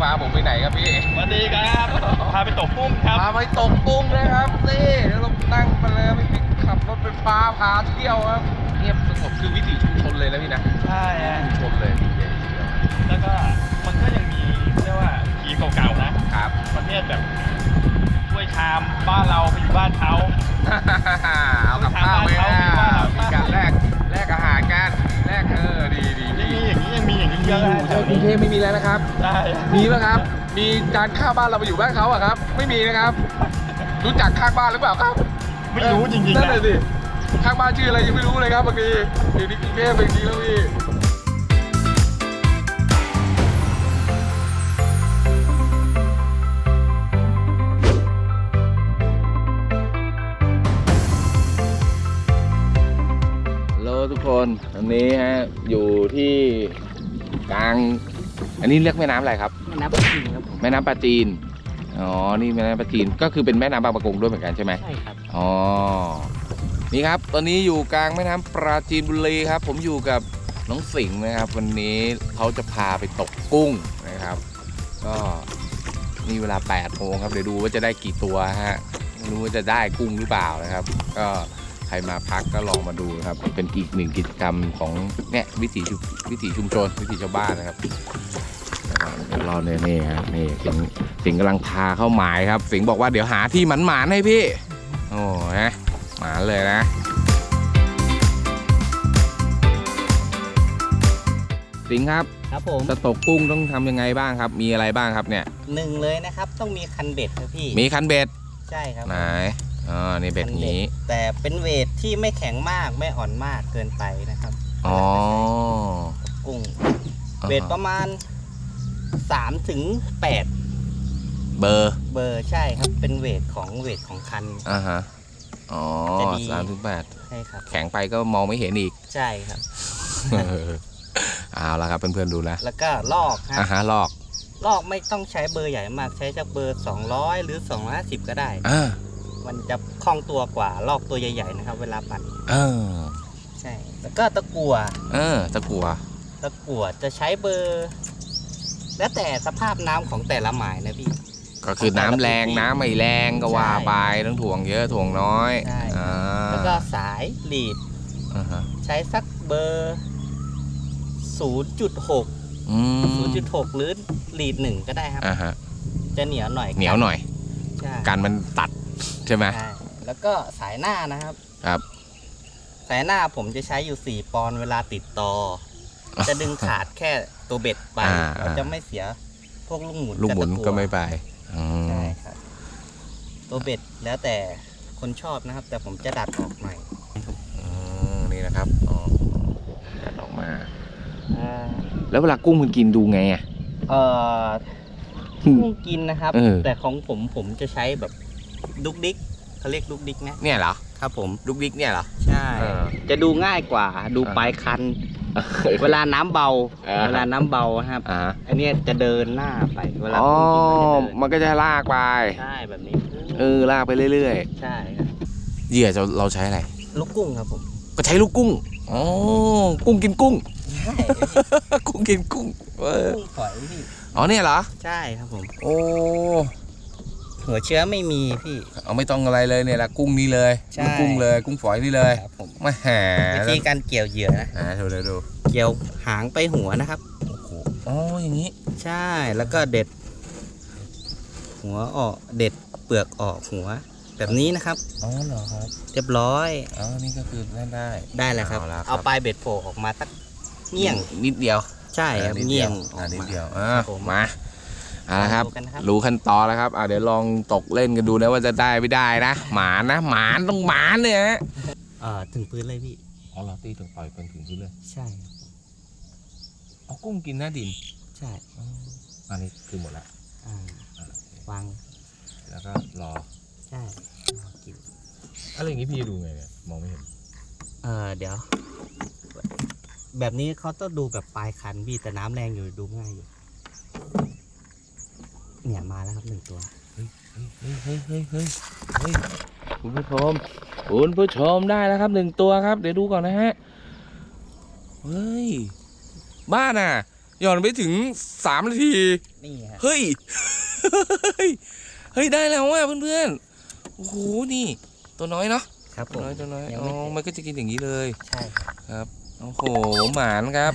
พี่ปิ๊กจะพาผมไปไหนครับพี่สวัสดีครับพาไปตกกุ้งครับพาไปตกกุ้งนะครับนี่เดี๋ยวเรานั่งไปเลยพี่ปิ๊กขับรถไปพาพาเที่ยวครับเงียบสงบคือวิถีชุมชนเลยนะพี่นะใช่ฮะชุมชนเลยดีเลยทีเดียวแล้วก็มันก็ยังมีเรียกว่าผีเก่าๆนะครับประเภทแบบถ้วยชามบ้านเราไปอยู่บ้านเขาเอากับข้าวไหมถามบ้านเขามีการแลกแลกอาหารกันแลกเออดีดียังดีมีอย่างนี้ยังมีอย่างนี้เยอะอยู่แถวกรุงเทพไม่มีแล้วนะครับ ใช่มีไหมครับ มีการข้ามบ้านเราไปอยู่บ้านเขาอะครับ ไม่มีนะครับ รู้จักข้างบ้านหรือเปล่าครับไม่รู้จริงๆนั่นนะเลยสิข้างบ้านชื่ออะไรยังไม่รู้เลยครับบางทีอยู่ในกรุงเทพบางทีแล้วพี่ฮัลโหลทุกคนอันนี้ฮะอยู่ที่กลาง อันนี้เรียกแม่น้ำอะไรครับ แม่น้ำปลาจีนครับผมแม่น้ำปลาจีน อ๋อ นี่แม่น้ำปลาจีน ก็คือเป็นแม่น้ำบางประกงด้วยเหมือนกันใช่ไหมใช่ครับ อ๋อ นี่ครับ ตอนนี้อยู่กลางแม่น้ำปราจีนบุรีครับ ผมอยู่กับน้องสิงห์นะครับ วันนี้เขาจะพาไปตกกุ้งนะครับ ก็นี่เวลา8โมงครับ เดี๋ยวดูว่าจะได้กี่ตัวฮะ ไม่รู้ว่าจะได้กุ้งหรือเปล่านะครับ ก็ ใครมาพักก็ลองมาดูนะครับ เป็นอีกหนึ่งกิจกรรมของเนี่ยวิถีชุมวิถีชุมชนวิถีชาวบ้านนะครับเดี๋ยวรอเนี่ยนี่ครับนี่สิงห์สิงห์กำลังพาเข้าหมายครับ สิงห์บอกว่าเดี๋ยวหาที่หมันหมานๆให้พี่โอ้ฮะหมานเลยนะสิงห์ครับครับผมจะตกกุ้งต้องทำยังไงบ้างครับ มีอะไรบ้างครับเนี่ยหนึ่งเลยนะครับ ต้องมีคันเบ็ดครับพี่ มีคันเบ็ด ใช่ครับไหน อ๋อนี่เบ็ดคันี้แต่เป็นเวทที่ไม่แข็งมากไม่อ่อนมากเกินไปนะครับอ๋อกุ้งอ่าฮะเวทประมาณ3ถึง8เบอร์เบอร์ใช่ครับ เป็นเวทของเวทของคันอ่าฮะอ๋อจะดีสามถึงแปดใช่ครับ แข็งไปก็มองไม่เห็นอีก ใช่ครับเอาละครับเพื่อนๆดูนะ แล้วก็ลอกฮะอ่าฮะลอก ลอกไม่ต้องใช้เบอร์ใหญ่มากใช้จากเบอร์200หรือ250ก็ได้อ่า มันจะคล่องตัวกว่าลอกตัวใหญ่ๆนะครับ เวลาปั่นเออใช่แล้วก็ตะกั่วเออตะกัวตะกั่วจะใช้เบอร์ แล้วแต่สภาพน้ำของแต่ละหมายนะพี่ ก็คือน้ำแรงน้ำไม่แรงก็ว่าใช่ไปต้องถ่วงเยอะถ่วงน้อยใช่ อ่าแล้วก็สายลีดอ่าฮะใช้สักเบอร์ 0.6 อืม0.6 หรือลีดหนึ่งก็ได้ครับ อ่าฮะจะเหนียวหน่อยเหนียวหน่อย ใช่กันมันตัด ใช่ไหม ใช่แล้วก็สายหน้านะครับ ครับ สายหน้าผมจะใช้อยู่ 4 ปอนด์เวลาติดต่อ จะดึงขาดแค่ตัวเบ็ดไปอ่า เราจะไม่เสียพวกลูกหมุนลูกหมุนบตะวก็ไม่ไปอืมใช่ครับ ตัวเบ็ดแล้วแต่คนชอบนะครับ แต่ผมจะดัดออกหน่อยอืมนี่นะครับอ๋อตัดออกมา แล้วเวลากุ้งมันกินดูไงอะ เอ่อกุ้งกินนะครับ เออ แต่ของผมผมจะใช้แบบ ดุกดิกเขาเรียกดุกดิกนะเนี่ยเหรอครับผมลูกดิ๊กเนี่ยเหรอ ใช่ เออ จะดูง่ายกว่าดูอ่าปลายคัน เวลาน้ำเบา อ่าเวลาน้ำเบานะครับอ่าอันเนี้ยจะเดินหน้าไปเวลาอ๋อกุ้งกินมันจะเดินมันก็จะลากไปใช่แบบนี้เออ ลากไปเรื่อยใช่ครับๆ เหยื่อจะเราใช้อะไร ลูกกุ้งครับผมก็ใช้ลูกกุ้ง อ๋อ กุ้งกินกุ้ง ใช่กุ้งกินกุ้ง เออ กุ้งฝอยพี่อ๋อเนี่ยเหรอ ใช่ครับผม โอ้ หัวเชื้อไม่มีพี่ เอาไม่ต้องอะไรเลยเนี่ยละกุ้งนี่เลยใช่ ลูกกุ้งเลย กุ้งฝอยนี่เลยครับผมมาแหวิธีการเกี่ยวเหยื่อนะอ่าดูดูดูเกี่ยวหางไปหัวนะครับ โอ้โหอ๋ออย่างนี้ใช่แล้วก็เด็ด หัวออกเด็ดเปลือกออกหัว แบบนี้นะครับ อ๋อเหรอครับเรียบร้อยอ๋อนี่ก็คือได้ได้ ได้แล้วครับ เอาละครับ เอาปลายเบ็ดโผล่ออกมาสักเงี้ยงนิดเดียวใช่ครับอ่านิดเงี้ยงอ่านิดเดียวออ่าอกมาครับผม มา เอาละครับ ดูกันนะครับ รู้ขั้นตอนแล้วครับอ่าเดี๋ยวลองตกเล่นกันดูนะว่าจะได้ไม่ได้นะ หมานนะ หมานต้องหมานเนี่ยฮะเอ่อถึงพื้นเลยพี่ อ๋อเราตีถึงปล่อยเป็นถึงพื้นเลยใช่ครับอ๋อกุ้งกินหน้าดินใช่อันนี้คือหมดแล้วอ่าวางแล้วก็รอใช่รอกินอะไรอย่างงี้พี่ดูไงเนี่ยมองไม่เห็นเออเดี๋ยว แบบนี้เขาต้องดูแบบปลายคันพี่แต่น้ำแรงอยู่ดูง่ายอยู่ เนี่ยมาแล้วครับหนึ่งตัวเฮ้ยเฮ้ยเฮ้ยเฮ้ยเฮ้ยเฮ้ยคุณผู้ชมคุณผู้ชมได้แล้วครับหนึ่งตัวครับ เดี๋ยวดูก่อนนะฮะ เฮ้ย บ้านอะ หย่อนไปถึงสามนาที นี่ฮะเฮ้ย เฮ้ยเฮ้ยได้แล้วว่ะเพื่อนๆ โอ้โห นี่ ตัวน้อยเนาะ ครับผตัวม น้อยตัวน้อย ยังอ๋อ ไม่เสร็จ มันก็จะกินอย่างนี้เลย ใช่ครับครับโอ้โห หมานครับ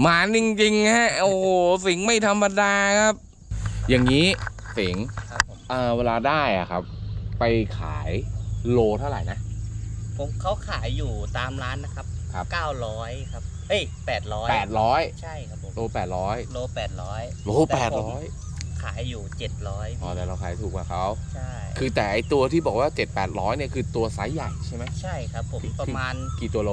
หมานจริงๆฮะ โอ้โห สิงไม่ธรรมดาครับ อย่างนี้สิงครับผมเอ่อเวลาได้อะครับ ไปขายโลเท่าไหร่นะ ผมเขาขายอยู่ตามร้านนะครับ ครับ 900 ครับ เอ้ย 800แปดร้อยใช่ครับผม โลแปดร้อยโล 800 โลแปดร้อยขายอยู่ 700อ๋อแต่เราขายถูกกว่าเขาใช่ คือแต่ไอตัวที่บอกว่าเจ็ดแปดร้อยเนี่ยคือตัวไซส์ใหญ่ใช่ไหม ใช่ครับผมประมาณ กี่ตัวโล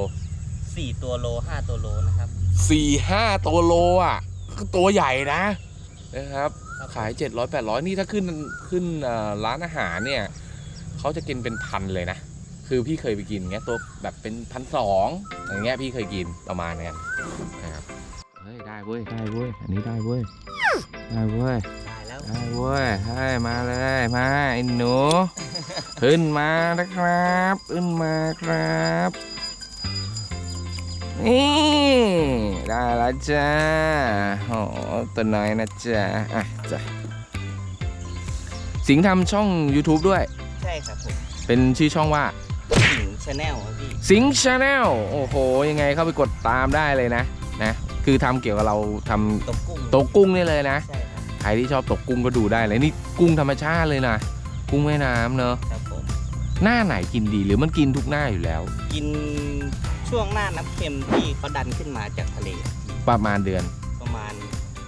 4 ตัวโล 5 ตัวโลนะครับสี่ห้าตัวโลอะคือตัวใหญ่นะนะครับครับ ขายเจ็ดร้อยแปดร้อยนี่ถ้าขึ้นขึ้นเอ่อร้านอาหารเนี่ยเขาจะกินเป็นพันเลยนะ คือพี่เคยไปกินเงี้ยตัวแบบเป็นพันสองอย่างเงี้ยพี่เคยกินประมาณเนี้ยนะครับเฮ้ยได้เว้ยได้เว้ยอันนี้ได้เว้ยได้เว้ยได้แล้วได้เว้ยให้มาเลยมาไอ้หนูขึ้นมานะครับขึ้นมาครับ นี่ได้แล้วจ้าโอ้ตัวน้อยนะจ๊ะอะจ้ะสิงห์ทำช่อง YouTube ด้วย ใช่ครับผมเป็นชื่อช่องว่าสิงชาแนลครับพี่ สิงห์ชาแนลโอ้โห ยังไงเข้าไปกดตามได้เลยนะนะ คือทำเกี่ยวกับเราทตกกุ้งำตกกุ้งนี่เลยนะ ใช่ครับ ใครที่ชอบตกกุ้งก็ดูได้เลยนี่กุ้งธรรมชาติเลยนะกุ้งแม่น้ำเนอะครับผม หน้าไหนกินดีหรือมันกินทุกหน้าอยู่แล้ว กิน ช่วงหน้าน้ำเค็มที่เขาดันขึ้นมาจากทะเล ประมาณเดือน ประมาณ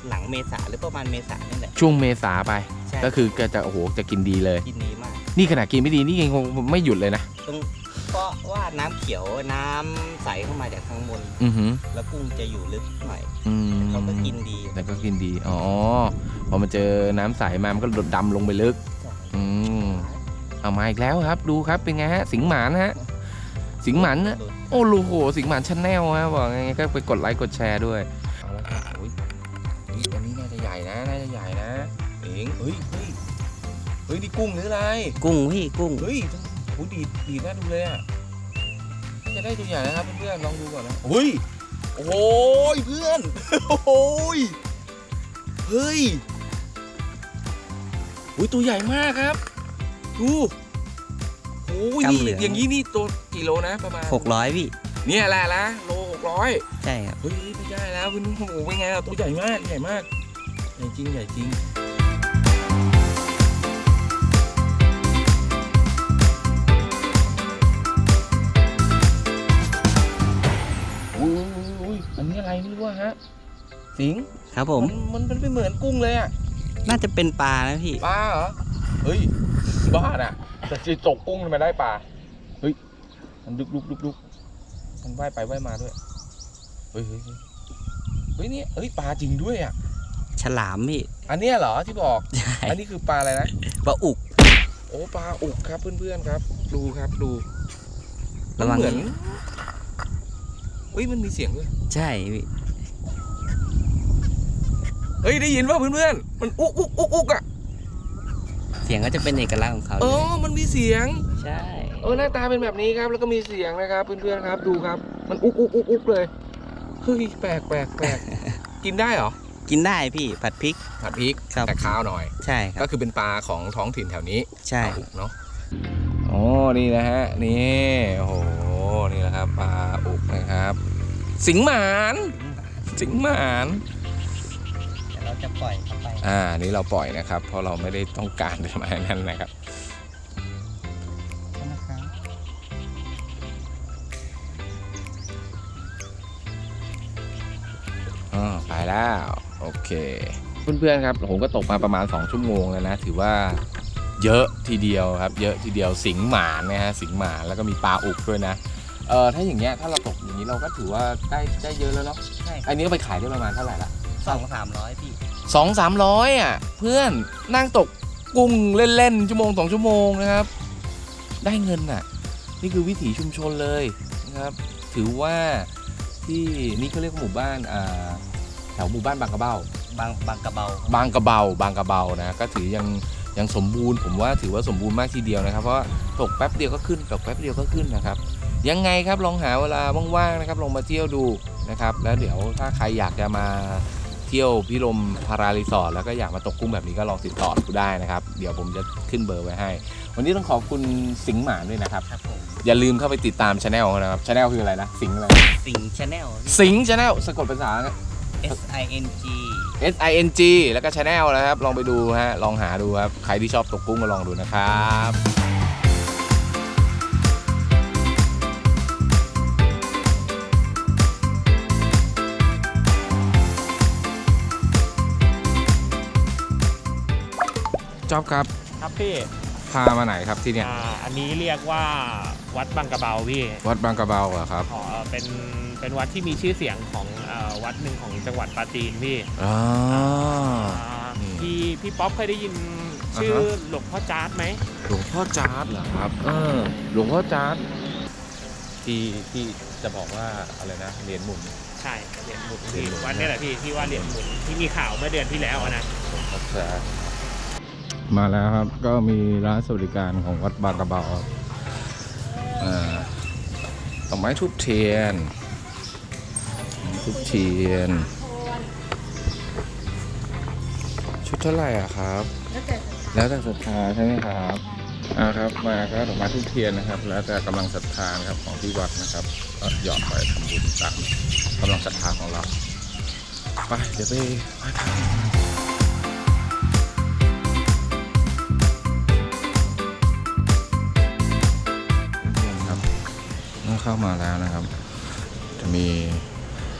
หลังเมษาหรือประมาณเมษานี่แหละ ช่วงเมษาไป ใช่ก็คือก็จะโอ้โหจะกินดีเลย กินดีมาก นี่ขนาดกินไม่ดีนี่ยังคงไม่หยุดเลยนะตรงเพราะว่าน้ำเขียวน้ำใสเข้ามาจากข้างบน อือหือแล้วกุ้งจะอยู่ลึกหน่อยอืมเขาก็กินดีแต่ก็กินดีอ๋อพอมาเจอน้ำใสมามันก็ดดดำลงไปลึก ใช่อืมเอามาอีกแล้วครับดูครับเป็นไงฮะสิงหมานฮะ สิงหมันนะหลุดโอ้โหโหสิงหมานชาแนลฮะบอกไงก็ไปกดไลค์กดแชร์ด้วยเอาละครับโอ้ยเฮ้ยอันนี้น่าจะใหญ่นะน่าจะใหญ่นะเองเฮ้ยเฮ้ยเฮ้ยนี่กุ้งหรืออะไรกุ้งพี่กุ้งเฮ้ยโหดีดดีดน่าดูเลยอะจะได้ตัวใหญ่นะครับเพื่อนๆลองดูก่อนนะเฮ้ยโอ้ยเพื่อนโอ้ยเฮ้ยโอ้ยตัวใหญ่มากครับดูโอ้ยนี่อย่างนี้นี่ตัวกี่โลนะประมาณ600พี่เนี่ยแหละนะโลหกร้อยใช่ครับเฮ้ยไม่ได้แล้วคุณโอ้โหเป็นไงล่ะตัวใหญ่มากใหญ่มากใหญ่จริงใหญ่จริงอุ้ยอุ้ยอันนี้อะไรไม่รู้อะฮะสิงครับผมมันมันเป็นเหมือนกุ้งเลยอะ น่าจะเป็นปลานะพี่ ปลาเหรอ เฮ้ย บ้าน่ะแต่จีตกกุ้งทำไมได้ปลาเฮ้ยมันลุกลุกลุกลุกมันว่ายไปว่ายมาด้วยเฮ้ยเฮ้ยเฮ้ยเฮ้ยเนี่ยเฮ้ยปลาจริงด้วยอะฉลามพี่อันเนี้ยเหรอที่บอก ใช่อันนี้คือปลาอะไรนะปลาอุกโอ้ปลาอุกครับเพื่อนๆครับ ดูครับดูมัระนวังเหมือนเฮ้ยมันมีเสียงด้วยใช่พี่เฮ้ยได้ยินป่ะเพื่อนๆมันอุกอุกอุกอุกอะ เสียงก็จะเป็นเอกลักษณ์ของเขาเอเลยอมันมีเสียง ใช่เออหน้าตาเป็นแบบนี้ครับแล้วก็มีเสียงนะครับเพื่อนๆครับดูครับ มันอุกอุกอุกอุกเลยเฮ้ยแปลกแปลกแปลก กินได้เหรอกินได้พี่ผัดพริก ผัดพริกครับ แต่ข้าวหน่อย ใช่คก็รับคือเป็นปลาของท้องถิ่นแถวนี้ใช่ ปลาอุกเนาะโอ้นี่นะฮะนี่โอ้โหนี่แหละครับปลาอุกนะครับ สิงหมาน สิงหมานเดี๋ยวเรา จะปล่อยเข้าไปอ่านี่เราปล่อยนะครับ เพราะเราไม่ได้ต้องการจะมานั่นนะครับนะครับอ่าไปแล้วโอเค เพื่อนๆครับผมก็ตกมาประมาณ 2 ชั่วโมงแล้วนะ ถือว่าเยอะทีเดียวครับ เยอะทีเดียวสิงหมานนะฮะสิงหมานแล้วก็มีปลาอุกด้วยนะเออถ้าอย่างเงี้ยถ้าเราตกอย่างนี้เราก็ถือว่าได้ได้เยอะแล้วเนาะใช่อันนี้ก็ไปขายได้ประมาณเท่าไหร่ละ สองสามร้อยพี่สองสามร้อยอะ เพื่อนนั่งตกกุ้งเล่นๆชั่วโมงสองชั่วโมงนะครับ ได้เงินอะ นี่คือวิถีชุมชนเลยนะครับ ถือว่าที่นี่เขาเรียกว่าหมู่บ้านอ่าแถวหมู่บ้านบางกระเบ้า บางบางกระเบา บางกระเบา บางกระเบานะก็ถือยังยังสมบูรณ์ ผมว่าถือว่าสมบูรณ์มากทีเดียวนะครับ เพราะว่าตกแป๊บเดียวก็ขึ้นตกแป๊บเดียวก็ขึ้นนะครับ ยังไงครับลองหาเวลาว่างๆนะครับลองมาเที่ยวดูนะครับ แล้วเดี๋ยวถ้าใครอยากจะมา เที่ยวพิรมพารารีสอร์ทแล้วก็อยากมาตกกุ้งแบบนี้ก็ลองติดต่อกูได้นะครับ เดี๋ยวผมจะขึ้นเบอร์ไว้ให้ วันนี้ต้องขอบคุณสิงห์หมานด้วยนะครับ ครับผมอย่าลืมเข้าไปติดตามช anel เขานะครับช anel คืออะไรนะสิงห์อะไรสิงชาแนล สิงห์ช anel สะกดภาษา S I N G S I N G แล้วก็ช anel นะครับ ลองไปดูฮะลองหาดูครับ ใครที่ชอบตกกุ้งก็ลองดูนะครับ จอบครับ ครับพี่พามาไหนครับที่เนี่ยอ่าอันนี้เรียกว่าวัดบางกระเบาพี่วัดบางกระเบาเหรอครับขอเป็นเป็นวัดที่มีชื่อเสียงของเอ่อวัดหนึ่งของจังหวัดปราจีนพี่อ๋อ อ่าอืมพี่พี่ป๊อปเคยได้ยินชื่ออ่าฮะหลวงพ่อจาร์ดไหมหลวงพ่อจาร์ดเหรอครับเออหลวงพ่อจาร์ดที่ที่จะบอกว่าอะไรนะเหรียญหมุน ใช่เหรียญหมุนเหรียพี่ญหมุน วัดนี่แหละพี่ที่ว่าเหรียญหมุนที่มีข่าวเมื่อเดือนที่แล้วอะนะ มาแล้วครับ ก็มีร้านสวัสดิการของวัดบางกระเบาครับอ่าดอกไม้ทุบเทียน ทุบเทียน ชุดเท่าไหร่อะครับ แล้วแต่ศรัทธาใช่ไหมครับอ่าครับมาครับดอกไม้ทุบเทียนนะครับ แล้วแต่กำลังศรัทธานะครับของที่วัดนะครับก็หยอดไปทำบุญตามกำลังศรัทธาของเราไปเดี๋ยวไปไหว้พ มื่อเข้ามาแล้วนะครับ จะมี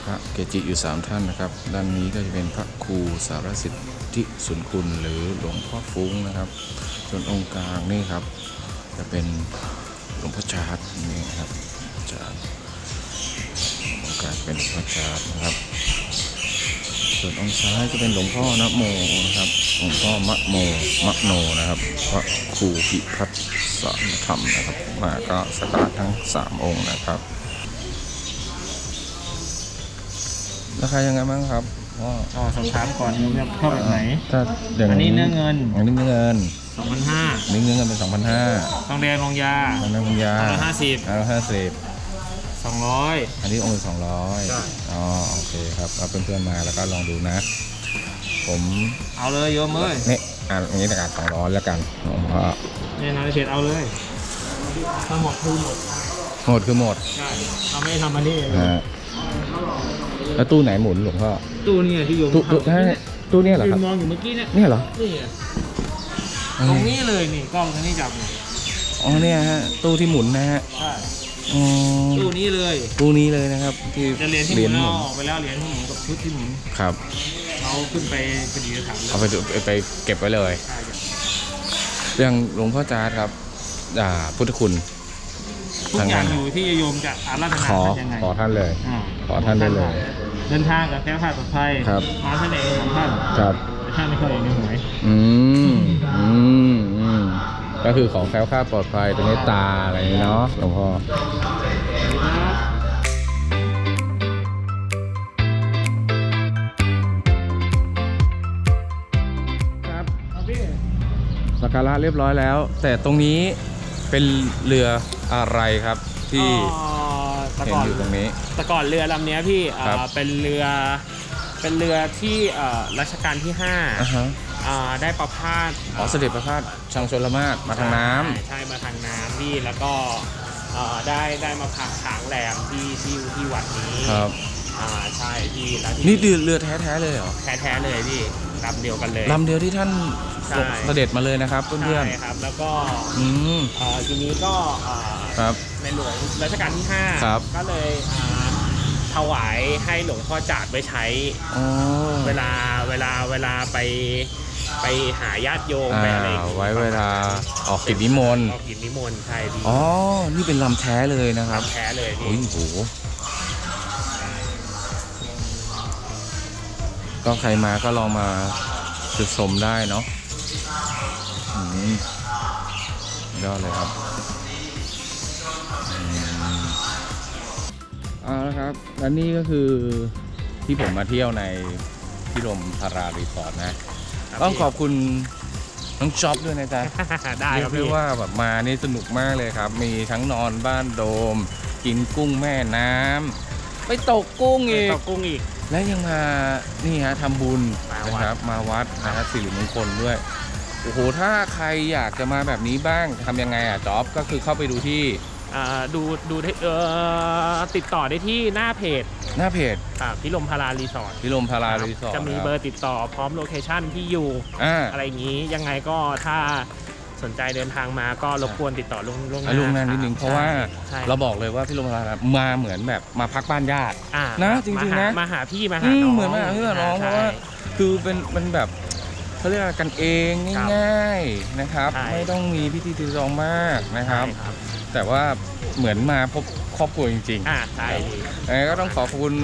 พระเกจิอยู่สามท่านนะครับ ด้านนี้ก็จะเป็นพระครูสารสิทธิสุนคุณหรือหลวงพ่อฟุ้งนะครับ ส่วนองค์กลางนี่ครับ จะเป็นหลวงพ่อจาร์ดนี่ครับจาร์ดองค์กลางเป็นหลวงพ่อจาร์ดนะครับส่วนองค์ซ้ายจะเป็นหลวงพ่อนะโมนะครับหลวงพ่อมะโมมะโนนะครับ พระครูพิพัฒน์ สอนธรรมนะครับมาก็สักการะทั้งสามองค์นะครับราคายังไงบ้างครับพ่ออ๋อสอบถามก่อนมึงชอบแบบไหน ถ้าอย่างอันนี้เนื้อเงิน อันนี้เนื้อเงิน2,500อันนี้เนื้อเงินเป็นสองพันห้าทองแดงทองยาอันนั้นคุณยาอันละ50อันละห้าสิบ200อันนี้องค์สองร้อยใช่อ๋อโอเคครับเอาเพื่อนๆมาแล้วก็ลองดูนะ ผมเอาเลยโยมเอ้ยนี่ อ่านอย่างนี้ประกาศสองร้อยแล้วกันหลวงพ่อเนี่ยนะเพจเอาเลยทั้งหมดคือหมดหมดคือหมดใช่เราไม่ได้ทำอันนี้เองนะฮะแล้วตู้ไหนหมุนหลวงพ่อตู้เนี่ยที่โยมตู้ตู้ทำใช่ตู้เนี่ยเหรอยืครับนมองอยู่เมื่อกี้เนี่ยเนี่ยเหรอนี่อะตรงนี้เลยนี่กล้องตรงนี้จับเนี่ยอ๋อเนี่ยฮะตู้ที่หมุนนะฮะใช่ อ๋อตู้นี้เลยตู้นี้เลยนะครับ ที่จะเหรียญที่หเหรีมุยญนหเอามุนออกไปแล้วเหรียญที่หมุนกับชุดที่หมุนครับเอาขึ้นไปปฏิสถานแล้เอาวไปดูไปไปเก็บไว้เลยใช่เรื่องหลวงพ่อจาร์ดครับอ่าพุทธคุณทุกอย่างอยู่ที่โยมจะอาราธนาขอท่านยังไงขอท่านเลยาขอท่านได้เลย เดินทางกับแคล้วคลาดปลอดภัยครับมาท่านเองของท่านครับแต่ท่านไม่ค่อยเองในหวยอืมอืมอืม ก็คือของแคล้วคลาดปลอดภัยเป็นเมตตาอะไรอย่างนี้เนาะหลวงพ่อครับครับพี่สักการะเรียบร้อยแล้ว แต่ตรงนี้เป็นเรืออะไรครับที่เอ่อแต่เห็นก่อนอยู่ตรงนี้แต่ก่อนเรือลำเนี้ยพี่เอ่อครับเป็นเรือเป็นเรือที่เอ่อรัชกาลที่ห้าอ่าฮะอ่าได้ประพาสอ๋อเสด็จประพาส ชังชลมาศมาทางน้ำ ใช่ใช่มาทางน้ำพี่แล้วก็เอ่อได้ได้มาพักค้างแรมที่ที่ที่วัดนี้ครับ อ่าใช่พี่แล้วที่นี่เรือแท้ๆเลยเหรอแท้ๆเลยพี่ลำเดียวกันเลย ลำเดียวที่ท่านใช่ เสด็จมาเลยนะครับ เพื่อนใช่ครับ แล้วก็ๆอืมเอ่อทีนี้ก็เอ่อ ครับ ในหลวงรัชกาลที่ ครับ 5 ก็เลยอ่าถวายให้หลวงพ่อจาดไว้ใช้อ๋อ เวลาเวลาเวลาไป ไปหาญาติโยมอ่าไปอะไรอย่างงี้ไว้เวลาออกกิจนิมนต์ออกกิจนิมนต์ใช่พี่อ๋อ นี่เป็นลำแท้เลยนะครับแท้เลยโอ้พี่ยโหก็ใครมาก็ลองมาจุดชมได้เนาะอืมยอดเลยครับอืมเอาละครับ และนี่ก็คือที่ผมมาเที่ยวในพิรมพารารีสอร์ทนะ ต้องขอบคุณน้องจ๊อบด้วยนะจ๊ะได้เรีคยรักบได้พี่ว่าแบบมานี่สนุกมากเลยครับ มีทั้งนอนบ้านโดม กินกุ้งแม่น้ำไปตกกุ้งไปอีกตกกุ้งอีก และยังมานี่ฮะทำบุญมาวัด นะครับ มาวัดนะฮะสิริมงคลด้วยโอ้โหถ้าใครอยากจะมาแบบนี้บ้างทำยังไงอะจ๊อบก็คือเข้าไปดูที่ อ่าดูดูได้เอ่อติดต่อได้ที่หน้าเพจหน้าเพจอ่าพิลมพารารีสอร์ทพิลมพารารีสอร์ทจะมีเบอร์ติดต่อพร้อมโลเคชั่นที่อยู่อ่าอะไรอย่างนี้ยังไงก็ถ้าสนใจเดินทางมาก็รบกวนติดต่อล่วงล่วงหอะน้าลุงนานนิดนึงคบเพราะว่าใช่เราบอกเลยว่าพี่ลมพารามาเหมือนแบบมาพักบ้านญาติอ่านะมาจริงๆมาหานะมาหาพี่มาอืหามน้องเหมือนมาหาพี่กับน้องเพใช่ราะว่าคือเป็นมันแบบ เขาเรียกอะไรกันเองครับง่ายๆนะครับ ใช่ ไม่ต้องมีพิธีรีตองมากนะครับ ใช่ครับแต่ว่าเหมือนมาพบครอบครัวจริงๆอ่าใช่ยังไงก็ต้องขอขอบคุณ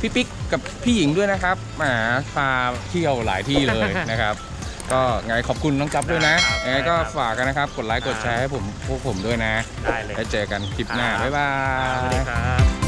พี่ปิ๊กกับพี่หญิงด้วยนะครับแหมาพาเที่ยวหลายที่เลยนะครับ ก็ไงขอบคุณน้องจับด้วยนะยังไงก็ฝากกันนะครับ กดไลค์กดแชร์ให้ผมพวกผมด้วยนะได้เลยแล้วเจอกันคลิปหน้าครับบ๊ายบาสวัสดีย ครับ